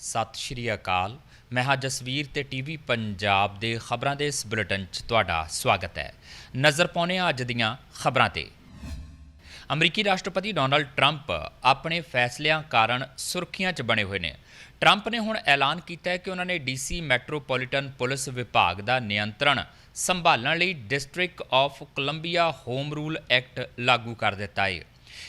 ਸਤਿ ਸ਼੍ਰੀ ਅਕਾਲ। ਮੈਂ ਹਾਂ ਜਸਵੀਰ ਤੇ ਟੀਵੀ ਪੰਜਾਬ ਦੇ ਖਬਰਾਂ ਦੇ ਇਸ ਬੁਲੇਟਿਨ 'ਚ ਤੁਹਾਡਾ ਸਵਾਗਤ ਹੈ। ਨਜ਼ਰ ਪਾਉਂਦੇ ਹਾਂ ਅੱਜ ਦੀਆਂ ਖਬਰਾਂ ਤੇ। ਅਮਰੀਕੀ ਰਾਸ਼ਟਰਪਤੀ ਡੋਨਲਡ ਟਰੰਪ ਆਪਣੇ ਫੈਸਲਿਆਂ ਕਾਰਨ ਸੁਰਖੀਆਂ 'ਚ ਬਣੇ ਹੋਏ ਨੇ। ਟਰੰਪ ਨੇ ਹੁਣ ਐਲਾਨ ਕੀਤਾ ਹੈ ਕਿ ਉਹਨਾਂ ਨੇ ਡੀਸੀ ਮੈਟਰੋਪੋਲੀਟਨ ਪੁਲਿਸ ਵਿਭਾਗ ਦਾ ਨਿਯੰਤਰਣ ਸੰਭਾਲਣ ਲਈ District of Columbia Home Rule Act ਲਾਗੂ ਕਰ ਦਿੱਤਾ ਹੈ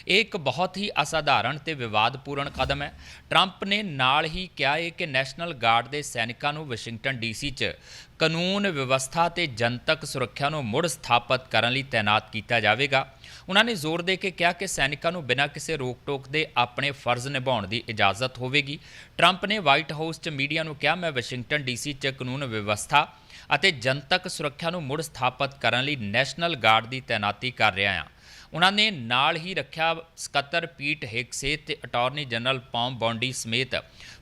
ਇਹ ਇੱਕ ਬਹੁਤ ਹੀ ਅਸਾਧਾਰਨ ਤੇ ਵਿਵਾਦਪੂਰਨ ਕਦਮ ਹੈ। ਟਰੰਪ ਨੇ ਨਾਲ ਹੀ ਕਿਹਾ ਹੈ ਕਿ ਨੈਸ਼ਨਲ ਗਾਰਡ ਦੇ ਸੈਨਿਕਾਂ ਨੂੰ ਵਾਸ਼ਿੰਗਟਨ ਡੀਸੀ 'ਚ ਕਾਨੂੰਨ ਵਿਵਸਥਾ ਤੇ ਜਨਤਕ ਸੁਰੱਖਿਆ ਨੂੰ ਮੁੜ ਸਥਾਪਿਤ ਕਰਨ ਲਈ ਤਾਇਨਾਤ ਕੀਤਾ ਜਾਵੇਗਾ। ਉਹਨਾਂ ਨੇ ਜ਼ੋਰ ਦੇ ਕੇ ਕਿਹਾ ਕਿ ਸੈਨਿਕਾਂ ਨੂੰ ਬਿਨਾਂ ਕਿਸੇ ਰੋਕ-ਟੋਕ ਦੇ ਆਪਣੇ ਫਰਜ਼ ਨਿਭਾਉਣ ਦੀ ਇਜਾਜ਼ਤ ਹੋਵੇਗੀ। ਟਰੰਪ ਨੇ ਵਾਈਟ ਹਾਊਸ 'ਚ ਮੀਡੀਆ ਨੂੰ ਕਿਹਾ, ਮੈਂ ਵਾਸ਼ਿੰਗਟਨ ਡੀਸੀ 'ਚ ਕਾਨੂੰਨ ਵਿਵਸਥਾ ਅਤੇ ਜਨਤਕ ਸੁਰੱਖਿਆ ਨੂੰ ਮੁੜ ਸਥਾਪਿਤ ਕਰਨ ਲਈ ਨੈਸ਼ਨਲ ਗਾਰਡ ਦੀ ਤਾਇਨਾਤੀ ਕਰ ਰਿਹਾ ਹਾਂ। ਉਹਨਾਂ ਨੇ ਨਾਲ ਹੀ ਰੱਖਿਆ ਸਕੱਤਰ ਪੀਟ ਹੇਕਸੇ ਤੇ ਅਟਾਰਨੀ ਜਨਰਲ ਪੌਮ ਬੌਂਡੀ ਸਮੇਤ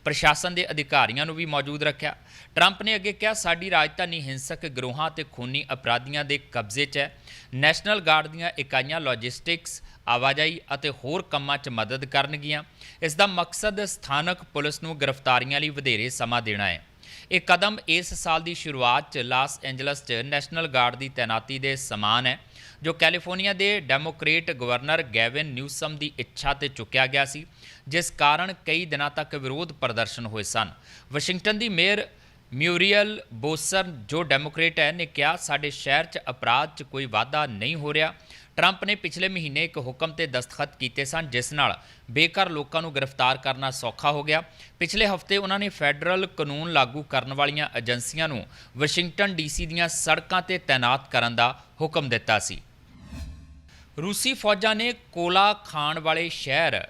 ਪ੍ਰਸ਼ਾਸਨ ਦੇ ਅਧਿਕਾਰੀਆਂ ਨੂੰ ਵੀ ਮੌਜੂਦ ਰੱਖਿਆ। ਟਰੰਪ ਨੇ ਅੱਗੇ ਕਿਹਾ, ਸਾਡੀ ਰਾਜਧਾਨੀ ਹਿੰਸਕ ਗਰੋਹਾਂ ਤੇ ਖੂਨੀ ਅਪਰਾਧੀਆਂ ਦੇ ਕਬਜ਼ੇ 'ਚ ਹੈ। ਨੈਸ਼ਨਲ ਗਾਰਡ ਦੀਆਂ ਇਕਾਈਆਂ ਲੌਜਿਸਟਿਕਸ, ਆਵਾਜਾਈ ਅਤੇ ਹੋਰ ਕੰਮਾਂ 'ਚ ਮਦਦ ਕਰਨਗੀਆਂ। ਇਸ ਦਾ ਮਕਸਦ ਸਥਾਨਕ ਪੁਲਿਸ ਨੂੰ ਗ੍ਰਿਫਤਾਰੀਆਂ ਲਈ ਵਧੇਰੇ ਸਮਾਂ ਦੇਣਾ ਹੈ। ਇਹ ਕਦਮ ਇਸ ਸਾਲ ਦੀ ਸ਼ੁਰੂਆਤ 'ਚ ਲਾਸ ਐਂਜਲਸ 'ਚ ਨੈਸ਼ਨਲ ਗਾਰਡ ਦੀ ਤਾਇਨਾਤੀ ਦੇ ਸਮਾਨ ਹੈ। ਜੋ ਕੈਲੀਫੋਰਨੀਆ ਦੇ ਡੈਮੋਕ੍ਰੇਟ ਗਵਰਨਰ ਗੈਵਿਨ ਨਿਊਸਮ ਦੀ ਇੱਛਾ ਤੇ ਚੁੱਕਿਆ ਗਿਆ ਸੀ, ਜਿਸ ਕਾਰਨ ਕਈ ਦਿਨਾਂ ਤੱਕ ਵਿਰੋਧ ਪ੍ਰਦਰਸ਼ਨ ਹੋਏ ਸਨ। ਵਾਸ਼ਿੰਗਟਨ ਦੀ ਮੇਅਰ ਮਿਊਰੀਅਲ ਬੋਸਰ, ਜੋ ਡੈਮੋਕ੍ਰੇਟ ਹੈ, ਨੇ ਕਿਹਾ, ਸਾਡੇ ਸ਼ਹਿਰ 'ਚ ਅਪਰਾਧ 'ਚ ਕੋਈ ਵਾਧਾ ਨਹੀਂ ਹੋ ਰਿਹਾ। ਟਰੰਪ ਨੇ ਪਿਛਲੇ ਮਹੀਨੇ ਇੱਕ ਹੁਕਮ ਤੇ ਦਸਤਖਤ ਕੀਤੇ ਸਨ, ਜਿਸ ਨਾਲ ਬੇਘਰ ਲੋਕਾਂ ਨੂੰ ਗ੍ਰਿਫਤਾਰ ਕਰਨਾ ਸੌਖਾ ਹੋ ਗਿਆ। ਪਿਛਲੇ ਹਫ਼ਤੇ ਉਹਨਾਂ ਨੇ ਫੈਡਰਲ ਕਾਨੂੰਨ ਲਾਗੂ ਕਰਨ ਵਾਲੀਆਂ ਏਜੰਸੀਆਂ ਨੂੰ ਵਾਸ਼ਿੰਗਟਨ ਡੀਸੀ ਦੀਆਂ ਸੜਕਾਂ ਤੇ ਤਾਇਨਾਤ ਕਰਨ ਦਾ ਹੁਕਮ ਦਿੱਤਾ ਸੀ। ਰੂਸੀ ਫੌਜਾਂ ਨੇ ਕੋਲਾ ਖਾਣ ਵਾਲੇ ਸ਼ਹਿਰ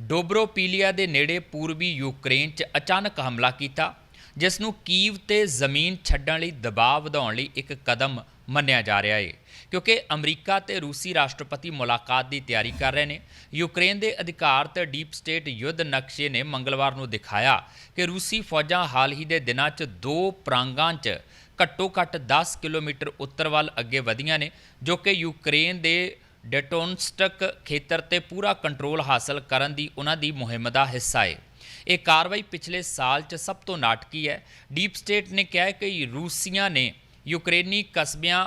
ਡੋਬਰੋਪੀਲੀਆ ਦੇ ਨੇੜੇ ਪੂਰਬੀ ਯੂਕਰੇਨ 'ਚ ਅਚਾਨਕ ਹਮਲਾ ਕੀਤਾ, ਜਿਸ ਨੂੰ ਕੀਵ ਤੇ ਜ਼ਮੀਨ ਛੱਡਣ ਲਈ ਦਬਾਅ ਵਧਾਉਣ ਲਈ ਇੱਕ ਕਦਮ ਮੰਨਿਆ ਜਾ ਰਿਹਾ ਹੈ ਕਿਉਂਕਿ ਅਮਰੀਕਾ ਤੇ ਰੂਸੀ ਰਾਸ਼ਟਰਪਤੀ ਮੁਲਾਕਾਤ ਦੀ ਤਿਆਰੀ ਕਰ ਰਹੇ ਨੇ, ਯੂਕਰੇਨ ਦੇ ਅਧਿਕਾਰ ਤੇ ਡੀਪ ਸਟੇਟ ਯੁੱਧ ਨਕਸ਼ੇ ਨੇ ਮੰਗਲਵਾਰ ਨੂੰ ਦਿਖਾਇਆ ਕਿ ਰੂਸੀ ਫੌਜਾਂ ਹਾਲ ਹੀ ਦੇ ਦਿਨਾਂ 'ਚ ਦੋ ਪ੍ਰਾਂਗਾਂ 'ਚ ਘੱਟੋ-ਘੱਟ 10 ਕਿਲੋਮੀਟਰ ਉੱਤਰ ਵੱਲ ਅੱਗੇ ਵਧੀਆਂ ਨੇ, ਜੋ ਕਿ ਯੂਕਰੇਨ ਦੇ ਡੈਟੋਨਸਟਕ ਖੇਤਰ ਤੇ ਪੂਰਾ ਕੰਟਰੋਲ ਹਾਸਲ ਕਰਨ ਦੀ ਉਹਨਾਂ ਦੀ ਮੁਹਿੰਮ ਦਾ ਹਿੱਸਾ ਹੈ ਇਹ ਕਾਰਵਾਈ ਪਿਛਲੇ ਸਾਲ 'ਚ ਸਭ ਤੋਂ ਨਾਟਕੀ ਹੈ। ਡੀਪ ਸਟੇਟ ਨੇ ਕਿਹਾ ਕਿ ਰੂਸੀਆਂ ਨੇ ਯੂਕਰੇਨੀ ਕਸਬਿਆਂ,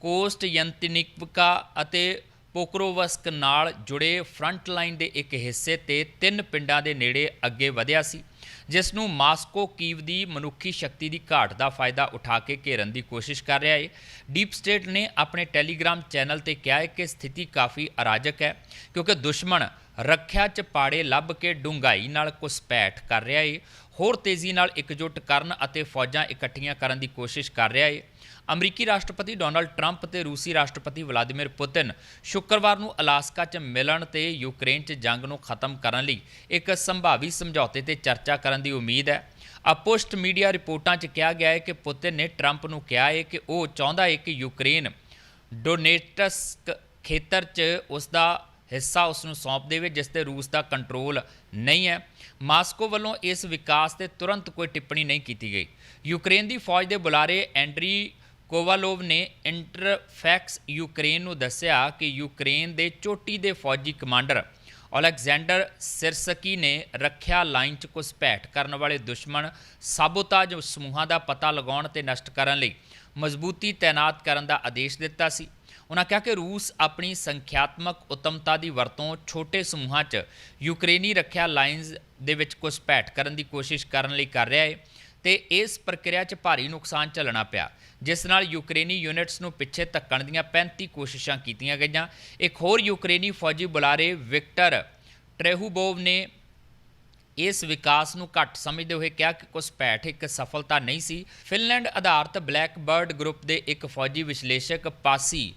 ਕੋਸਟ ਯੰਤਨਿਕਵਕਾ ਅਤੇ ਪੋਕਰੋਵਸਕ ਨਾਲ ਜੁੜੇ ਫਰੰਟ ਲਾਈਨ ਦੇ ਇੱਕ ਹਿੱਸੇ ਤੇ ਤਿੰਨ ਪਿੰਡਾਂ ਦੇ ਨੇੜੇ ਅੱਗੇ ਵਧਿਆ ਸੀ। ਜਿਸ ਨੂੰ ਮਾਸਕੋ ਕੀਵ ਦੀ ਮਨੁੱਖੀ ਸ਼ਕਤੀ ਦੀ ਘਾਟ ਦਾ ਫਾਇਦਾ ਉਠਾ ਕੇ ਘੇਰਨ ਦੀ ਕੋਸ਼ਿਸ਼ ਕਰ ਰਿਹਾ ਹੈ ਡੀਪ ਸਟੇਟ ਨੇ ਆਪਣੇ ਟੈਲੀਗ੍ਰਾਮ ਚੈਨਲ ਤੇ ਕਿਹਾ ਹੈ ਕਿ ਸਥਿਤੀ ਕਾਫੀ ਅਰਾਜਕ ਹੈ, ਕਿਉਂਕਿ ਦੁਸ਼ਮਣ ਰੱਖਿਆ ਚ ਪਾੜੇ ਲੱਭ ਕੇ ਡੂੰਘਾਈ ਨਾਲ ਘੁਸਪੈਠ ਕਰ ਰਿਹਾ ਹੈ ਹੋਰ ਤੇਜ਼ੀ ਨਾਲ ਇਕਜੁੱਟ ਕਰਨ ਅਤੇ ਫੌਜਾਂ ਇਕੱਠੀਆਂ ਕਰਨ ਦੀ ਕੋਸ਼ਿਸ਼ ਕਰ ਰਿਹਾ ਹੈ ਅਮਰੀਕੀ ਰਾਸ਼ਟਰਪਤੀ ਡੋਨਾਲਡ ਟਰੰਪ ਤੇ ਰੂਸੀ ਰਾਸ਼ਟਰਪਤੀ ਵਲਾਦੀਮਿਰ ਪੁਤਿਨ ਸ਼ੁੱਕਰਵਾਰ ਨੂੰ ਅਲਾਸਕਾ 'ਚ ਮਿਲਣ ਤੇ ਯੂਕਰੇਨ 'ਚ ਜੰਗ ਨੂੰ ਖਤਮ ਕਰਨ ਲਈ ਇੱਕ ਸੰਭਾਵੀ ਸਮਝੌਤੇ ਤੇ ਚਰਚਾ ਕਰਨ ਦੀ ਉਮੀਦ ਹੈ। ਅਪੋਸਟ ਮੀਡੀਆ ਰਿਪੋਰਟਾਂ 'ਚ ਕਿਹਾ ਗਿਆ ਹੈ ਕਿ ਪੁਤਿਨ ਨੇ ਟਰੰਪ ਨੂੰ ਕਿਹਾ ਹੈ ਕਿ ਉਹ ਚਾਹੁੰਦਾ ਹੈ ਕਿ ਯੂਕਰੇਨ ਡੋਨੇਟਸਕ ਖੇਤਰ 'ਚ ਉਸ ਦਾ ਹਿੱਸਾ ਉਸ ਨੂੰ ਸੌਂਪ ਦੇਵੇ, ਜਿਸ ਤੇ ਰੂਸ ਦਾ ਕੰਟਰੋਲ ਨਹੀਂ ਹੈ। ਮਾਸਕੋ ਵੱਲੋਂ ਇਸ ਵਿਕਾਸ ਤੇ ਤੁਰੰਤ ਕੋਈ ਟਿੱਪਣੀ ਨਹੀਂ ਕੀਤੀ ਗਈ। ਯੂਕਰੇਨ ਦੀ ਫੌਜ ਦੇ ਬੁਲਾਰੇ ਐਂਡਰੀ ਕੋਵਾਲੋਵ ਨੇ ਇੰਟਰਫੈਕਸ ਯੂਕਰੇਨ ਨੂੰ ਦੱਸਿਆ ਕਿ ਯੂਕਰੇਨ ਦੇ ਚੋਟੀ ਦੇ ਫੌਜੀ ਕਮਾਂਡਰ ਅਲੈਗਜ਼ੈਂਡਰ ਸਿਰਸਕੀ ਨੇ ਰੱਖਿਆ ਲਾਈਨ 'ਚ ਘੁਸਪੈਠ ਕਰਨ ਵਾਲੇ ਦੁਸ਼ਮਣ ਸਾਬੋਤਾਜ ਸਮੂਹਾਂ ਦਾ ਪਤਾ ਲਗਾਉਣ ਤੇ ਨਸ਼ਟ ਕਰਨ ਲਈ ਮਜ਼ਬੂਤੀ ਤਾਇਨਾਤ ਕਰਨ ਦਾ ਆਦੇਸ਼ ਦਿੱਤਾ ਸੀ। ਉਹਨਾਂ ਕਿਹਾ ਕਿ ਰੂਸ ਆਪਣੀ ਸੰਖਿਆਤਮਕ ਉਤਮਤਾ ਦੀ ਵਰਤੋਂ ਛੋਟੇ ਸਮੂਹਾਂ 'ਚ ਯੂਕਰੇਨੀ ਰੱਖਿਆ ਲਾਈਨਸ ਦੇ ਵਿੱਚ ਘੁਸਪੈਠ ਕਰਨ ਦੀ ਕੋਸ਼ਿਸ਼ ਕਰਨ ਲਈ ਕਰ ਰਿਹਾ ਹੈ। ਤੇ ਇਸ ਪ੍ਰਕਿਰਿਆ 'ਚ ਭਾਰੀ ਨੁਕਸਾਨ ਝੱਲਣਾ ਪਿਆ। ਜਿਸ ਨਾਲ ਯੂਕਰੇਨੀ ਯੂਨਿਟਸ ਨੂੰ ਪਿੱਛੇ ਧੱਕਣ ਦੀਆਂ 35 ਕੋਸ਼ਿਸ਼ਾਂ ਕੀਤੀਆਂ ਗਈਆਂ। ਇੱਕ ਹੋਰ ਯੂਕਰੇਨੀ ਫੌਜੀ ਬੁਲਾਰੇ ਵਿਕਟਰ ਟ੍ਰੇਹੂਬੋਵ ਨੇ ਇਸ ਵਿਕਾਸ ਨੂੰ ਘੱਟ ਸਮਝਦੇ ਹੋਏ ਕਿਹਾ ਕਿ ਘੁਸਪੈਠ ਇੱਕ ਸਫਲਤਾ ਨਹੀਂ ਸੀ। ਫਿਨਲੈਂਡ ਆਧਾਰਿਤ ਬਲੈਕਬਰਡ ਗਰੁੱਪ ਦੇ ਇੱਕ ਫੌਜੀ ਵਿਸ਼ਲੇਸ਼ਕ ਪਾਸੀ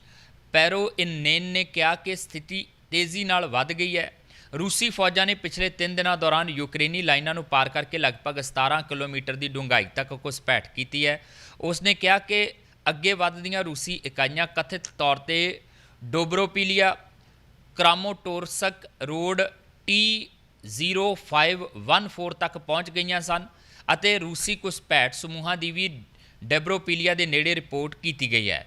ਪੈਰੋ ਇਨੇਨ ਨੇ ਕਿਹਾ ਕਿ ਸਥਿਤੀ ਤੇਜ਼ੀ ਨਾਲ ਵੱਧ ਗਈ ਹੈ। ਰੂਸੀ ਫੌਜਾਂ ਨੇ ਪਿਛਲੇ 3 ਦਿਨਾਂ ਦੌਰਾਨ ਯੂਕਰੇਨੀ ਲਾਈਨਾਂ ਨੂੰ ਪਾਰ ਕਰਕੇ ਲਗਭਗ 17 ਕਿਲੋਮੀਟਰ ਦੀ ਡੂੰਘਾਈ ਤੱਕ ਘੁਸਪੈਠ ਕੀਤੀ ਹੈ। ਉਸ ਨੇ ਕਿਹਾ ਕਿ ਅੱਗੇ ਵੱਧਦੀਆਂ ਰੂਸੀ ਇਕਾਈਆਂ ਕਥਿਤ ਤੌਰ ਤੇ ਡੋਬਰੋਪੀਲੀਆ, ਕ੍ਰਾਮੋਟੋਰਸਕ ਰੋਡ ਟੀ 0514 ਤੱਕ ਪਹੁੰਚ ਗਈਆਂ ਸਨ ਅਤੇ ਰੂਸੀ ਘੁਸਪੈਠ ਸਮੂਹਾਂ ਦੀ ਵੀ ਡੈਬਰੋਪੀਲੀਆ ਦੇ ਨੇੜੇ ਰਿਪੋਰਟ ਕੀਤੀ ਗਈ ਹੈ।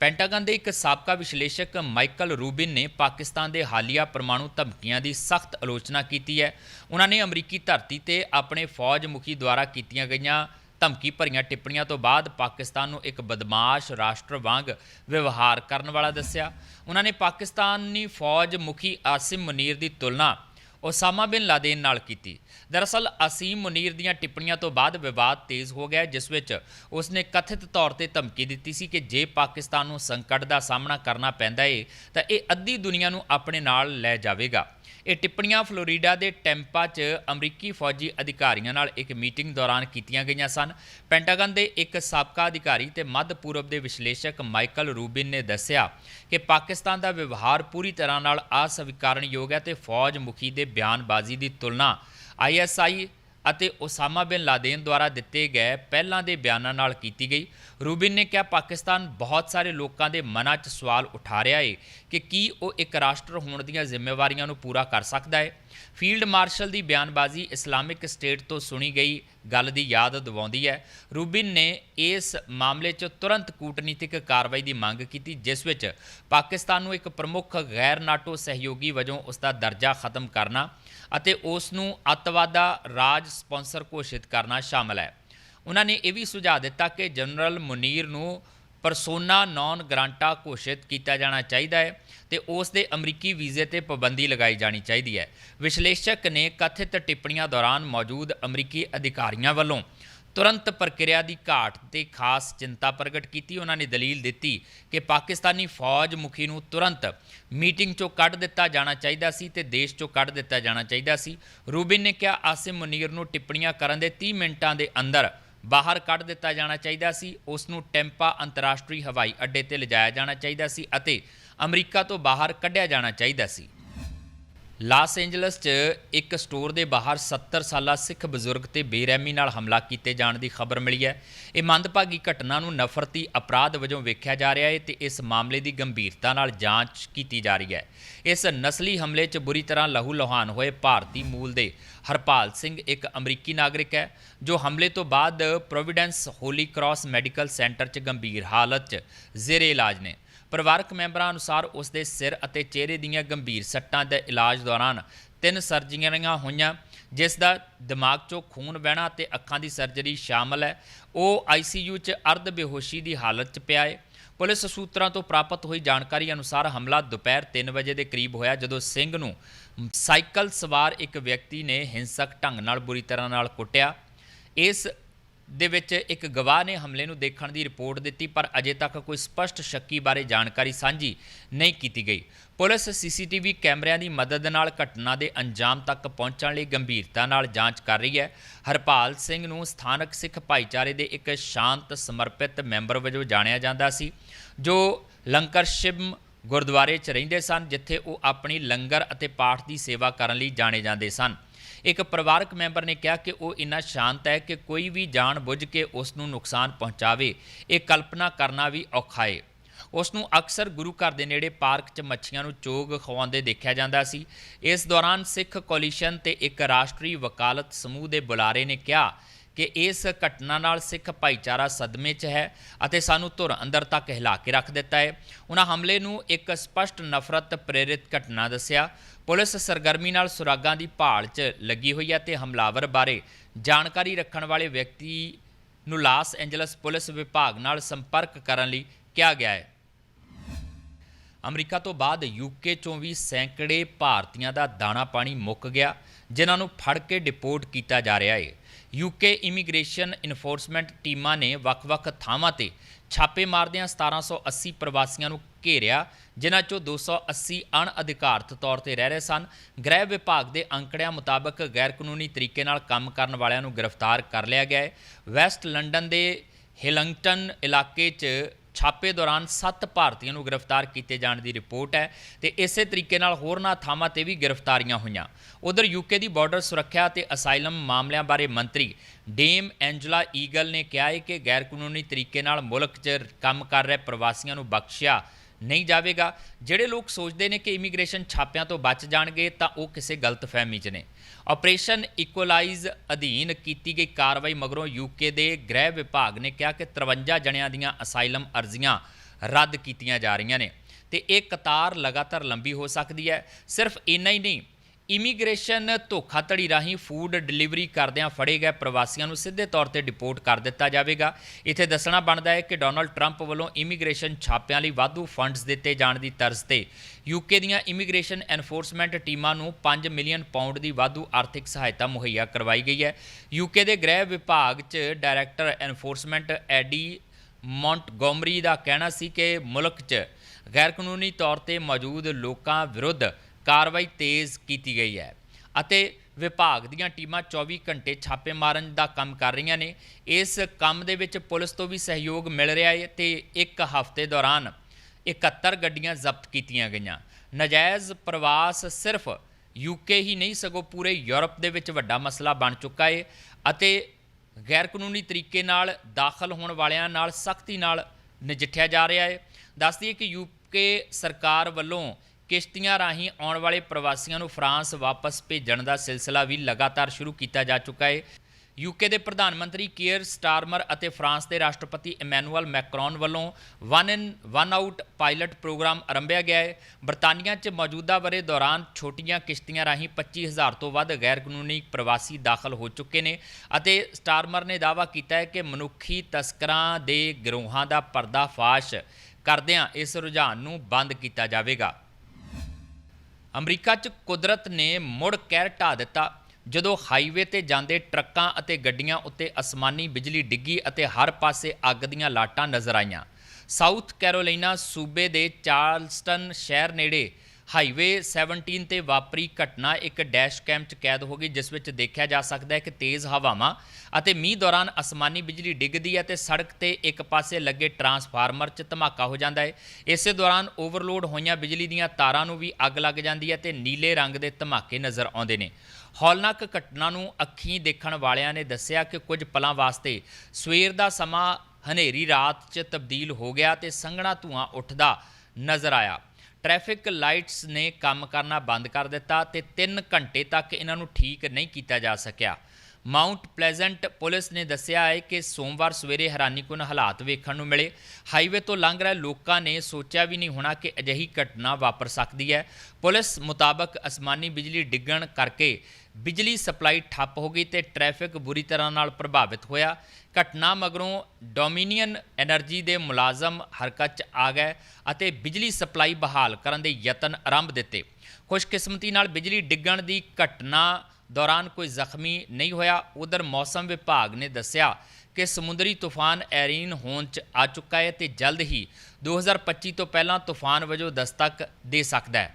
ਪੈਂਟਾਗਨ ਦੇ ਇੱਕ ਸਾਬਕਾ ਵਿਸ਼ਲੇਸ਼ਕ ਮਾਈਕਲ ਰੂਬਿਨ ਨੇ ਪਾਕਿਸਤਾਨ ਦੇ ਹਾਲੀਆ ਪਰਮਾਣੂ ਧਮਕੀਆਂ ਦੀ ਸਖਤ ਆਲੋਚਨਾ ਕੀਤੀ ਹੈ। ਉਹਨਾਂ ਨੇ ਅਮਰੀਕੀ ਧਰਤੀ ਤੇ ਆਪਣੇ ਫੌਜ ਮੁਖੀ ਦੁਆਰਾ ਕੀਤੀਆਂ ਗਈਆਂ ਧਮਕੀ ਭਰੀਆਂ ਟਿੱਪਣੀਆਂ ਤੋਂ ਬਾਅਦ ਪਾਕਿਸਤਾਨ ਨੂੰ ਇੱਕ ਬਦਮਾਸ਼ ਰਾਸ਼ਟਰ ਵਾਂਗ ਵਿਵਹਾਰ ਕਰਨ ਵਾਲਾ ਦੱਸਿਆ। ਉਹਨਾਂ ਨੇ ਪਾਕਿਸਤਾਨੀ ਫੌਜ ਮੁਖੀ ਆਸਿਮ ਮਨੀਰ ਦੀ ਤੁਲਨਾ ਓਸਾਮਾ ਬਿਨ ਲਾਦੇਨ ਨਾਲ ਕੀਤੀ। ਦਰਅਸਲ, ਅਸੀਮ ਮੁਨੀਰ ਦੀਆਂ ਟਿੱਪਣੀਆਂ ਤੋਂ ਬਾਅਦ ਵਿਵਾਦ ਤੇਜ਼ ਹੋ ਗਿਆ, ਜਿਸ ਵਿੱਚ ਉਸਨੇ ਕਥਿਤ ਤੌਰ ਤੇ ਧਮਕੀ ਦਿੱਤੀ ਸੀ ਕਿ ਜੇ ਪਾਕਿਸਤਾਨ ਨੂੰ ਸੰਕਟ ਦਾ ਸਾਹਮਣਾ ਕਰਨਾ ਪੈਂਦਾ ਏ, ਤਾਂ ਇਹ ਅੱਧੀ ਦੁਨੀਆ ਨੂੰ ਆਪਣੇ ਨਾਲ ਲੈ ਜਾਵੇਗਾ। ਇਹ ਟਿੱਪਣੀਆਂ ਫਲੋਰੀਡਾ ਦੇ ਟੈਂਪਾ 'ਚ ਅਮਰੀਕੀ ਫੌਜੀ ਅਧਿਕਾਰੀਆਂ ਨਾਲ ਇੱਕ ਮੀਟਿੰਗ ਦੌਰਾਨ ਕੀਤੀਆਂ ਗਈਆਂ ਸਨ। ਪੈਂਟਾਗਨ ਦੇ ਇੱਕ ਸਾਬਕਾ ਅਧਿਕਾਰੀ ਤੇ ਮੱਧ ਪੂਰਬ ਦੇ ਵਿਸ਼ਲੇਸ਼ਕ ਮਾਈਕਲ ਰੂਬਿਨ ਨੇ ਦੱਸਿਆ ਕਿ ਪਾਕਿਸਤਾਨ ਦਾ ਵਿਵਹਾਰ ਪੂਰੀ ਤਰ੍ਹਾਂ ਨਾਲ ਅਸਵੀਕਾਰਨਯੋਗ ਹੈ ਤੇ ਫੌਜ ਮੁਖੀ ਦੇ ਬਿਆਨਬਾਜ਼ੀ ਦੀ ਤੁਲਨਾ ਆਈਐਸਆਈ ਅਤੇ ਓਸਾਮਾ ਬਿਨ ਲਾਦੇਨ ਦੁਆਰਾ ਦਿੱਤੇ ਗਏ ਪਹਿਲਾਂ ਦੇ ਬਿਆਨਾਂ ਨਾਲ ਕੀਤੀ ਗਈ। ਰੂਬਿਨ ਨੇ ਕਿਹਾ, ਪਾਕਿਸਤਾਨ ਬਹੁਤ ਸਾਰੇ ਲੋਕਾਂ ਦੇ ਮਨਾਂ 'ਚ ਸਵਾਲ ਉਠਾ ਰਿਹਾ ਏ ਕਿ ਕੀ ਉਹ ਇੱਕ ਰਾਸ਼ਟਰ ਹੋਣ ਦੀਆਂ ਜ਼ਿੰਮੇਵਾਰੀਆਂ ਨੂੰ ਪੂਰਾ ਕਰ ਸਕਦਾ ਹੈ ਫੀਲਡ ਮਾਰਸ਼ਲ ਦੀ ਬਿਆਨਬਾਜ਼ੀ ਇਸਲਾਮਿਕ ਸਟੇਟ ਤੋਂ ਸੁਣੀ ਗਈ ਗੱਲ ਦੀ ਯਾਦ ਦਿਵਾਉਂਦੀ ਹੈ। ਰੂਬਿਨ ਨੇ ਇਸ ਮਾਮਲੇ 'ਚ ਤੁਰੰਤ ਕੂਟਨੀਤਿਕ ਕਾਰਵਾਈ ਦੀ ਮੰਗ ਕੀਤੀ, ਜਿਸ ਵਿੱਚ ਪਾਕਿਸਤਾਨ ਨੂੰ ਇੱਕ ਪ੍ਰਮੁੱਖ ਗੈਰ ਨਾਟੋ ਸਹਿਯੋਗੀ ਵਜੋਂ ਉਸ ਦਾ ਦਰਜਾ ਖਤਮ ਕਰਨਾ ਅਤੇ ਉਸ ਨੂੰ ਅੱਤਵਾਦ ਦਾ ਰਾਜ ਸਪਾਂਸਰ ਘੋਸ਼ਿਤ ਕਰਨਾ ਸ਼ਾਮਲ ਹੈ। ਉਹਨਾਂ ਨੇ ਇਹ ਵੀ ਸੁਝਾਅ ਦਿੱਤਾ ਕਿ ਜਨਰਲ ਮੁਨੀਰ ਨੂੰ ਪਰਸੋਨਾ ਨਾਨ ਗ੍ਰਾਂਟਾ ਘੋਸ਼ਿਤ ਕੀਤਾ ਜਾਣਾ ਚਾਹੀਦਾ ਹੈ ਤੇ ਉਸ ਦੇ ਅਮਰੀਕੀ ਵੀਜ਼ੇ ਤੇ ਪਾਬੰਦੀ ਲਗਾਈ ਜਾਣੀ ਚਾਹੀਦੀ ਹੈ। ਵਿਸ਼ਲੇਸ਼ਕ ਨੇ ਕਥਿਤ ਟਿੱਪਣੀਆਂ ਦੌਰਾਨ ਮੌਜੂਦ ਅਮਰੀਕੀ ਅਧਿਕਾਰੀਆਂ ਵੱਲੋਂ ਤੁਰੰਤ ਪ੍ਰਕਿਰਿਆ ਦੀ ਘਾਟ ਤੇ ਖਾਸ ਚਿੰਤਾ ਪ੍ਰਗਟ ਕੀਤੀ। ਉਹਨਾਂ ਨੇ ਦਲੀਲ ਦਿੱਤੀ ਕਿ ਪਾਕਿਸਤਾਨੀ ਫੌਜ ਮੁਖੀ ਨੂੰ ਤੁਰੰਤ ਮੀਟਿੰਗ ਚੋਂ ਕੱਢ ਦਿੱਤਾ ਜਾਣਾ ਚਾਹੀਦਾ ਸੀ ਤੇ ਦੇਸ਼ ਚੋਂ ਕੱਢ ਦਿੱਤਾ ਜਾਣਾ ਚਾਹੀਦਾ ਸੀ। ਰੂਬਿਨ ਨੇ ਕਿਹਾ, ਆਸਿਮ ਮੁਨੀਰ ਨੂੰ ਟਿੱਪਣੀਆਂ ਕਰਨ ਦੇ 30 ਮਿੰਟਾਂ ਦੇ ਅੰਦਰ ਬਾਹਰ ਕੱਢ ਦਿੱਤਾ ਜਾਣਾ ਚਾਹੀਦਾ ਸੀ, ਉਸ ਨੂੰ ਟੈਂਪਾ ਅੰਤਰਰਾਸ਼ਟਰੀ ਹਵਾਈ ਅੱਡੇ ਤੇ ਲਿਜਾਇਆ ਜਾਣਾ ਚਾਹੀਦਾ ਸੀ ਅਤੇ ਅਮਰੀਕਾ ਤੋਂ ਬਾਹਰ ਕੱਢਿਆ ਜਾਣਾ ਚਾਹੀਦਾ ਸੀ। ਲਾਸ ਏਂਜਲਸ 'ਚ ਇੱਕ ਸਟੋਰ ਦੇ ਬਾਹਰ 70 ਸਾਲਾ ਸਿੱਖ ਬਜ਼ੁਰਗ ਤੇ ਬੇਰਹਿਮੀ ਨਾਲ ਹਮਲਾ ਕੀਤੇ ਜਾਣ ਦੀ ਖਬਰ ਮਿਲੀ ਹੈ। ਇਹ ਮੰਦਭਾਗੀ ਘਟਨਾ ਨੂੰ ਨਫ਼ਰਤੀ ਅਪਰਾਧ ਵਜੋਂ ਵੇਖਿਆ ਜਾ ਰਿਹਾ ਹੈ ਤੇ ਇਸ ਮਾਮਲੇ ਦੀ ਗੰਭੀਰਤਾ ਨਾਲ ਜਾਂਚ ਕੀਤੀ ਜਾ ਰਹੀ ਹੈ। ਇਸ ਨਸਲੀ ਹਮਲੇ 'ਚ ਬੁਰੀ ਤਰ੍ਹਾਂ ਲਹੂ ਲੋਹਾਨ ਹੋਏ ਭਾਰਤੀ ਮੂਲ ਦੇ ਹਰਪਾਲ ਸਿੰਘ ਇੱਕ ਅਮਰੀਕੀ ਨਾਗਰਿਕ ਹੈ, ਜੋ ਹਮਲੇ ਤੋਂ ਬਾਅਦ Providence Holy Cross Medical Center 'ਚ ਗੰਭੀਰ ਹਾਲਤ 'ਚ ਜ਼ੇਰੇ ਇਲਾਜ ਨੇ। ਪਰਿਵਾਰਕ ਮੈਂਬਰਾਂ ਅਨੁਸਾਰ ਉਸ ਦੇ ਸਿਰ ਅਤੇ ਚਿਹਰੇ ਦੀਆਂ ਗੰਭੀਰ ਸੱਟਾਂ ਦੇ ਇਲਾਜ ਦੌਰਾਨ ਤਿੰਨ ਸਰਜਰੀਆਂ ਹੋਈਆਂ, ਜਿਸ ਦਾ ਦਿਮਾਗ 'ਚੋਂ ਖੂਨ ਵਹਿਣਾ ਤੇ ਅੱਖਾਂ ਦੀ ਸਰਜਰੀ ਸ਼ਾਮਲ ਹੈ। ਉਹ ਆਈਸੀਯੂ 'ਚ ਅਰਧ ਬੇਹੋਸ਼ੀ ਦੀ ਹਾਲਤ 'ਚ ਪਿਆ ਹੈ ਪੁਲਿਸ ਸੂਤਰਾਂ ਤੋਂ ਪ੍ਰਾਪਤ ਹੋਈ ਜਾਣਕਾਰੀ ਅਨੁਸਾਰ ਹਮਲਾ ਦੁਪਹਿਰ 3 ਵਜੇ ਦੇ ਕਰੀਬ ਹੋਇਆ, ਜਦੋਂ ਸਿੰਘ ਨੂੰ ਸਾਈਕਲ ਸਵਾਰ ਇੱਕ ਵਿਅਕਤੀ ਨੇ ਹਿੰਸਕ ਢੰਗ ਨਾਲ ਬੁਰੀ ਤਰ੍ਹਾਂ ਨਾਲ ਕੁੱਟਿਆ। ਇਸ ਦੇ ਵਿੱਚ ਇੱਕ ਗਵਾਹ ਨੇ ਹਮਲੇ ਨੂੰ ਦੇਖਣ ਦੀ ਰਿਪੋਰਟ ਦਿੱਤੀ, ਪਰ ਅਜੇ ਤੱਕ ਕੋਈ ਸਪਸ਼ਟ ਸ਼ੱਕੀ ਬਾਰੇ ਜਾਣਕਾਰੀ ਸਾਂਝੀ ਨਹੀਂ ਕੀਤੀ ਗਈ। ਪੁਲਿਸ ਸੀਸੀਟੀਵੀ ਕੈਮਰਿਆਂ ਦੀ ਮਦਦ ਨਾਲ ਘਟਨਾ ਦੇ ਅੰਜਾਮ ਤੱਕ ਪਹੁੰਚਣ ਲਈ ਗੰਭੀਰਤਾ ਨਾਲ ਜਾਂਚ ਕਰ ਰਹੀ ਹੈ। ਹਰਪਾਲ ਸਿੰਘ ਨੂੰ ਸਥਾਨਕ ਸਿੱਖ ਭਾਈਚਾਰੇ ਦੇ ਇੱਕ ਸ਼ਾਂਤ, ਸਮਰਪਿਤ ਮੈਂਬਰ ਵਜੋਂ ਜਾਣਿਆ ਜਾਂਦਾ ਸੀ, ਜੋ ਲੰਕਰ ਸ਼ਿਵਮ ਗੁਰਦੁਆਰੇ 'ਚ ਰਹਿੰਦੇ ਸਨ, ਜਿੱਥੇ ਉਹ ਆਪਣੀ ਲੰਗਰ ਅਤੇ ਪਾਠ ਦੀ ਸੇਵਾ ਕਰਨ ਲਈ ਜਾਣੇ ਜਾਂਦੇ ਸਨ। ਇੱਕ ਪਰਿਵਾਰਕ ਮੈਂਬਰ ਨੇ ਕਿਹਾ ਕਿ ਉਹ ਇੰਨਾ ਸ਼ਾਂਤ ਹੈ ਕਿ ਕੋਈ ਵੀ ਜਾਣ ਬੁੱਝ ਕੇ ਉਸ ਨੂੰ ਨੁਕਸਾਨ ਪਹੁੰਚਾਵੇ, ਇਹ ਕਲਪਨਾ ਕਰਨਾ ਵੀ ਔਖਾ ਹੈ ਉਸ ਨੂੰ ਅਕਸਰ ਗੁਰੂ ਘਰ ਦੇ ਨੇੜੇ ਪਾਰਕ 'ਚ ਮੱਛੀਆਂ ਨੂੰ ਚੋਗ ਖਵਾਉਂਦੇ ਦੇਖਿਆ ਜਾਂਦਾ ਸੀ। ਇਸ ਦੌਰਾਨ ਸਿੱਖ ਕੋਲੀਸ਼ਨ ਤੇ ਇੱਕ ਰਾਸ਼ਟਰੀ ਵਕਾਲਤ ਸਮੂਹ ਦੇ ਬੁਲਾਰੇ ਨੇ ਕਿਹਾ ਕਿ ਇਸ ਘਟਨਾ ਨਾਲ ਸਿੱਖ ਭਾਈਚਾਰਾ ਸਦਮੇ 'ਚ ਹੈ ਅਤੇ ਸਾਨੂੰ ਧੁਰ ਅੰਦਰ ਤੱਕ ਹਿਲਾ ਕੇ ਰੱਖ ਦਿੱਤਾ ਹੈ। ਉਹਨਾਂ ਹਮਲੇ ਨੂੰ ਇੱਕ ਸਪਸ਼ਟ ਨਫ਼ਰਤ ਪ੍ਰੇਰਿਤ ਘਟਨਾ ਦੱਸਿਆ। ਪੁਲਿਸ ਸਰਗਰਮੀ ਨਾਲ ਸੁਰਾਗਾਂ ਦੀ ਭਾਲ 'ਚ ਲੱਗੀ ਹੋਈ ਹੈ ਤੇ ਹਮਲਾਵਰ ਬਾਰੇ ਜਾਣਕਾਰੀ ਰੱਖਣ ਵਾਲੇ ਵਿਅਕਤੀ ਨੂੰ ਲਾਸ ਐਂਜਲਸ ਪੁਲਿਸ ਵਿਭਾਗ ਨਾਲ ਸੰਪਰਕ ਕਰਨ ਲਈ ਕਿਹਾ ਗਿਆ ਹੈ। ਅਮਰੀਕਾ ਤੋਂ ਬਾਅਦ ਯੂਕੇ ਚੋਂ ਵੀ ਸੈਂਕੜੇ ਭਾਰਤੀਆਂ ਦਾ ਦਾਣਾ ਪਾਣੀ ਮੁੱਕ ਗਿਆ। ਜਿਨ੍ਹਾਂ ਨੂੰ ਫੜ ਕੇ ਡਿਪੋਰਟ ਕੀਤਾ ਜਾ ਰਿਹਾ ਹੈ ਯੂਕੇ ਇਮੀਗ੍ਰੇਸ਼ਨ ਇਨਫੋਰਸਮੈਂਟ ਟੀਮਾਂ ਨੇ ਵੱਖ-ਵੱਖ ਥਾਵਾਂ ਤੇ ਛਾਪੇ ਮਾਰਦਿਆਂ 1780 ਪ੍ਰਵਾਸੀਆਂ ਨੂੰ ਘੇਰਿਆ, ਜਿਨ੍ਹਾਂ ਚੋਂ 280 ਅਣਅਧਿਕਾਰਤ ਤੌਰ ਤੇ ਰਹਿ ਰਹੇ ਸਨ। ਗ੍ਰਹਿ ਵਿਭਾਗ ਦੇ ਅੰਕੜਿਆਂ ਮੁਤਾਬਕ ਗੈਰ ਕਾਨੂੰਨੀ ਤਰੀਕੇ ਨਾਲ ਕੰਮ ਕਰਨ ਵਾਲਿਆਂ ਨੂੰ ਗ੍ਰਿਫਤਾਰ ਕਰ ਲਿਆ ਗਿਆ ਹੈ ਵੈਸਟ ਲੰਡਨ ਦੇ ਹਿਲੰਗਟਨ ਇਲਾਕੇ 'ਚ ਛਾਪੇ ਦੌਰਾਨ 7 ਭਾਰਤੀਆਂ ਨੂੰ ਗ੍ਰਿਫਤਾਰ ਕੀਤੇ ਜਾਣ ਦੀ ਰਿਪੋਰਟ ਹੈ ਤੇ ਇਸੇ ਤਰੀਕੇ ਨਾਲ ਹੋਰਨਾਂ ਥਾਵਾਂ ਤੇ ਵੀ ਗ੍ਰਿਫਤਾਰੀਆਂ ਹੋਈਆਂ। ਉਧਰ ਯੂਕੇ ਦੀ ਬਾਰਡਰ ਸੁਰੱਖਿਆ ਤੇ ਅਸਾਈਲਮ ਮਾਮਲਿਆਂ ਬਾਰੇ ਮੰਤਰੀ ਡੇਮ ਐਂਜਲਾ ਈਗਲ ਨੇ ਕਿਹਾ ਹੈ ਕਿ ਗੈਰ ਕਾਨੂੰਨੀ ਤਰੀਕੇ ਨਾਲ ਮੁਲਕ 'ਚ ਕੰਮ ਕਰ ਰਹੇ ਪ੍ਰਵਾਸੀਆਂ ਨੂੰ ਬਖਸ਼ਿਆ ਨਹੀਂ ਜਾਵੇਗਾ। ਜਿਹੜੇ ਲੋਕ ਸੋਚਦੇ ਨੇ ਕਿ ਇਮੀਗ੍ਰੇਸ਼ਨ ਛਾਪਿਆਂ ਤੋਂ ਬਚ ਜਾਣਗੇ ਤਾਂ ਉਹ ਕਿਸੇ ਗਲਤਫਹਿਮੀ 'ਚ ਨੇ। ਆਪਰੇਸ਼ਨ ਇਕੁਅਲਾਈਜ਼ ਅਧੀਨ ਕੀਤੀ ਗਈ ਕਾਰਵਾਈ ਮਗਰੋਂ ਯੂਕੇ ਦੇ ਗ੍ਰਹਿ ਵਿਭਾਗ ਨੇ ਕਿਹਾ ਕਿ 53 ਜਣਿਆਂ ਦੀਆਂ ਅਸਾਈਲਮ ਅਰਜ਼ੀਆਂ ਰੱਦ ਕੀਤੀਆਂ ਜਾ ਰਹੀਆਂ ਨੇ ਤੇ ਇਹ ਕਤਾਰ ਲਗਾਤਾਰ ਲੰਬੀ ਹੋ ਸਕਦੀ ਹੈ। ਸਿਰਫ ਇੰਨਾ ਹੀ ਨਹੀਂ ਇਮੀਗ੍ਰੇਸ਼ਨ ਧੋਖਾਧੜੀ ਰਾਹੀਂ ਫੂਡ ਡਿਲੀਵਰੀ ਕਰਦਿਆਂ ਫੜੇ ਗਏ ਪ੍ਰਵਾਸੀਆਂ ਨੂੰ ਸਿੱਧੇ ਤੌਰ ਤੇ ਡਿਪੋਰਟ ਕਰ ਦਿੱਤਾ ਜਾਵੇਗਾ। ਇੱਥੇ ਦੱਸਣਾ ਬਣਦਾ ਹੈ ਕਿ ਡੋਨਲਡ ਟਰੰਪ ਵੱਲੋਂ ਇਮੀਗ੍ਰੇਸ਼ਨ ਛਾਪਿਆਂ ਲਈ ਵਾਧੂ ਫੰਡਸ ਦਿੱਤੇ ਜਾਣ ਦੀ ਤਰਜ਼ ਤੇ ਯੂਕੇ ਦੀਆਂ ਇਮੀਗ੍ਰੇਸ਼ਨ ਐਨਫੋਰਸਮੈਂਟ ਟੀਮਾਂ ਨੂੰ 5 ਮਿਲੀਅਨ ਪਾਉਂਡ ਦੀ ਵਾਧੂ ਆਰਥਿਕ ਸਹਾਇਤਾ ਮੁਹੱਈਆ ਕਰਵਾਈ ਗਈ ਹੈ। ਯੂਕੇ ਦੇ ਗ੍ਰਹਿ ਵਿਭਾਗ 'ਚ ਡਾਇਰੈਕਟਰ ਐਨਫੋਰਸਮੈਂਟ ਐਡੀ ਮੌਂਟਗੋਮਰੀ ਦਾ ਕਹਿਣਾ ਸੀ ਕਿ ਮੁਲਕ 'ਚ ਗੈਰ ਕਾਨੂੰਨੀ ਤੌਰ ਤੇ ਮੌਜੂਦ ਲੋਕਾਂ ਵਿਰੁੱਧ ਕਾਰਵਾਈ ਤੇਜ਼ ਕੀਤੀ ਗਈ ਹੈ ਅਤੇ ਵਿਭਾਗ ਦੀਆਂ ਟੀਮਾਂ 24 ਘੰਟੇ ਛਾਪੇ ਮਾਰਨ ਦਾ ਕੰਮ ਕਰ ਰਹੀਆਂ ਨੇ। ਇਸ ਕੰਮ ਦੇ ਵਿੱਚ ਪੁਲਿਸ ਤੋਂ ਵੀ ਸਹਿਯੋਗ ਮਿਲ ਰਿਹਾ ਹੈ ਤੇ ਇੱਕ ਹਫ਼ਤੇ ਦੌਰਾਨ 71 ਗੱਡੀਆਂ ਜ਼ਬਤ ਕੀਤੀਆਂ ਗਈਆਂ। ਨਜਾਇਜ਼ ਪ੍ਰਵਾਸ ਸਿਰਫ ਯੂਕੇ ਹੀ ਨਹੀਂ, ਸਗੋਂ ਪੂਰੇ ਯੂਰਪ ਦੇ ਵਿੱਚ ਵੱਡਾ ਮਸਲਾ ਬਣ ਚੁੱਕਾ ਹੈ ਅਤੇ ਗੈਰ ਕਾਨੂੰਨੀ ਤਰੀਕੇ ਨਾਲ ਦਾਖਲ ਹੋਣ ਵਾਲਿਆਂ ਨਾਲ ਸਖਤੀ ਨਾਲ ਨਜਿੱਠਿਆ ਜਾ ਰਿਹਾ ਹੈ ਦੱਸਦੀ ਹੈ ਕਿ ਯੂਕੇ ਸਰਕਾਰ ਵੱਲੋਂ ਕਿਸ਼ਤੀਆਂ ਰਾਹੀਂ ਆਉਣ ਵਾਲੇ ਪ੍ਰਵਾਸੀਆਂ ਨੂੰ ਫਰਾਂਸ ਵਾਪਸ ਭੇਜਣ ਦਾ ਸਿਲਸਿਲਾ ਵੀ ਲਗਾਤਾਰ ਸ਼ੁਰੂ ਕੀਤਾ ਜਾ ਚੁੱਕਾ ਹੈ। ਯੂਕੇ ਦੇ ਪ੍ਰਧਾਨ ਮੰਤਰੀ ਕੀਅਰ ਸਟਾਰਮਰ ਅਤੇ ਫਰਾਂਸ ਦੇ ਰਾਸ਼ਟਰਪਤੀ ਇਮੈਨੂਅਲ ਮੈਕਰੋਨ ਵੱਲੋਂ one in, one out pilot programme ਆਰੰਭਿਆ ਗਿਆ ਹੈ। ਬਰਤਾਨੀਆ 'ਚ ਮੌਜੂਦਾ ਵਰੇ ਦੌਰਾਨ ਛੋਟੀਆਂ ਕਿਸ਼ਤੀਆਂ ਰਾਹੀਂ 25000 ਤੋਂ ਵੱਧ ਗੈਰ ਕਾਨੂੰਨੀ ਪ੍ਰਵਾਸੀ ਦਾਖਲ ਹੋ ਚੁੱਕੇ ਨੇ ਅਤੇ ਸਟਾਰਮਰ ਨੇ ਦਾਅਵਾ ਕੀਤਾ ਹੈ ਕਿ ਮਨੁੱਖੀ ਤਸਕਰਾਂ ਦੇ ਗਿਰੋਹਾਂ ਦਾ ਪਰਦਾਫਾਸ਼ ਕਰਦਿਆਂ ਇਸ ਰੁਝਾਨ ਨੂੰ ਬੰਦ ਕੀਤਾ ਜਾਵੇਗਾ। ਅਮਰੀਕਾ 'ਚ ਕੁਦਰਤ ਨੇ ਮੁੜ ਕਹਿਰ ਢਾ ਦਿੱਤਾ, ਜਦੋਂ ਹਾਈਵੇ ਤੇ ਜਾਂਦੇ ਟਰੱਕਾਂ ਅਤੇ ਗੱਡੀਆਂ ਉੱਤੇ ਅਸਮਾਨੀ ਬਿਜਲੀ ਡਿੱਗੀ ਅਤੇ ਹਰ ਪਾਸੇ ਅੱਗ ਦੀਆਂ ਲਾਟਾਂ ਨਜ਼ਰ ਆਈਆਂ। ਸਾਊਥ ਕੈਰੋਲੀਨਾ ਸੂਬੇ ਦੇ ਚਾਰਲਸਟਨ ਸ਼ਹਿਰ ਨੇੜੇ ਹਾਈਵੇ 17 ਤੇ ਵਾਪਰੀ ਘਟਨਾ ਇੱਕ ਡੈਸ਼ ਕੈਮ 'ਚ ਕੈਦ ਹੋ ਗਈ, ਜਿਸ ਵਿੱਚ ਦੇਖਿਆ ਜਾ ਸਕਦਾ ਹੈ ਕਿ ਤੇਜ਼ ਹਵਾਵਾਂ ਅਤੇ ਮੀਂਹ ਦੌਰਾਨ ਅਸਮਾਨੀ ਬਿਜਲੀ ਡਿੱਗਦੀ ਹੈ ਤੇ ਸੜਕ ਤੇ ਇੱਕ ਪਾਸੇ ਲੱਗੇ ਟਰਾਂਸਫਾਰਮਰ 'ਚ ਧਮਾਕਾ ਹੋ ਜਾਂਦਾ ਹੈ। ਇਸੇ ਦੌਰਾਨ ਓਵਰਲੋਡ ਹੋਈਆਂ ਬਿਜਲੀ ਦੀਆਂ ਤਾਰਾਂ ਨੂੰ ਵੀ ਅੱਗ ਲੱਗ ਜਾਂਦੀ ਹੈ ਤੇ ਨੀਲੇ ਰੰਗ ਦੇ ਧਮਾਕੇ ਨਜ਼ਰ ਆਉਂਦੇ ਨੇ। ਹੌਲਨਾਕ ਘਟਨਾ ਨੂੰ ਅੱਖੀਂ ਦੇਖਣ ਵਾਲਿਆਂ ਨੇ ਦੱਸਿਆ ਕਿ ਕੁਝ ਪਲਾਂ ਵਾਸਤੇ ਸਵੇਰ ਦਾ ਸਮਾਂ ਹਨੇਰੀ ਰਾਤ 'ਚ ਤਬਦੀਲ ਹੋ ਗਿਆ ਤੇ ਸੰਘਣਾ ਧੂਆਂ ਉੱਠਦਾ ਨਜ਼ਰ ਆਇਆ। ਟ੍ਰੈਫਿਕ ਲਾਈਟਸ ਨੇ ਕੰਮ ਕਰਨਾ ਬੰਦ ਕਰ ਦਿੱਤਾ ਤੇ 3 ਘੰਟੇ ਤੱਕ ਇਹਨਾਂ ਨੂੰ ਠੀਕ ਨਹੀਂ ਕੀਤਾ ਜਾ ਸਕਿਆ। ਮਾਊਂਟ ਪਲੇਜ਼ੈਂਟ ਪੁਲਿਸ ਨੇ ਦੱਸਿਆ ਹੈ ਕਿ ਸੋਮਵਾਰ ਸਵੇਰੇ ਹੈਰਾਨੀਕੁਨ ਹਾਲਾਤ ਵੇਖਣ ਨੂੰ ਮਿਲੇ। ਹਾਈਵੇ ਤੋਂ ਲੰਘ ਰਹੇ ਲੋਕਾਂ ਨੇ ਸੋਚਿਆ ਵੀ ਨਹੀਂ ਹੋਣਾ ਕਿ ਅਜਿਹੀ ਘਟਨਾ ਵਾਪਰ ਸਕਦੀ ਹੈ। ਪੁਲਿਸ ਮੁਤਾਬਕ ਅਸਮਾਨੀ ਬਿਜਲੀ ਡਿੱਗਣ ਕਰਕੇ ਬਿਜਲੀ ਸਪਲਾਈ ਠੱਪ ਹੋ ਗਈ ਤੇ ਟ੍ਰੈਫਿਕ ਬੁਰੀ ਤਰ੍ਹਾਂ ਨਾਲ ਪ੍ਰਭਾਵਿਤ ਹੋਇਆ। ਘਟਨਾ ਮਗਰੋਂ ਡੋਮੀਨੀਅਨ એનર્ਜੀ ਦੇ ਮੁਲਾਜ਼ਮ ਹਰਕਤ 'ਚ ਆ ਗਏ ਅਤੇ ਬਿਜਲੀ ਸਪਲਾਈ ਬਹਾਲ ਕਰਨ ਦੇ ਯਤਨ ਆਰੰਭ ਦਿੱਤੇ। ਖੁਸ਼ਕਿਸਮਤੀ ਨਾਲ ਬਿਜਲੀ ਡਿੱਗਣ ਦੀ ਘਟਨਾ ਦੌਰਾਨ ਕੋਈ ਜ਼ਖਮੀ ਨਹੀਂ ਹੋਇਆ। ਉਧਰ ਮੌਸਮ ਵਿਭਾਗ ਨੇ ਦੱਸਿਆ ਕਿ ਸਮੁੰਦਰੀ ਤੂਫਾਨ ਐਰੀਨ ਹੋਣ 'ਚ ਆ ਚੁੱਕਾ ਹੈ ਤੇ ਜਲਦ ਹੀ 2025 ਤੋਂ ਪਹਿਲਾਂ ਤੂਫਾਨ ਵਜੋਂ ਦਸਤਕ ਦੇ ਸਕਦਾ ਹੈ।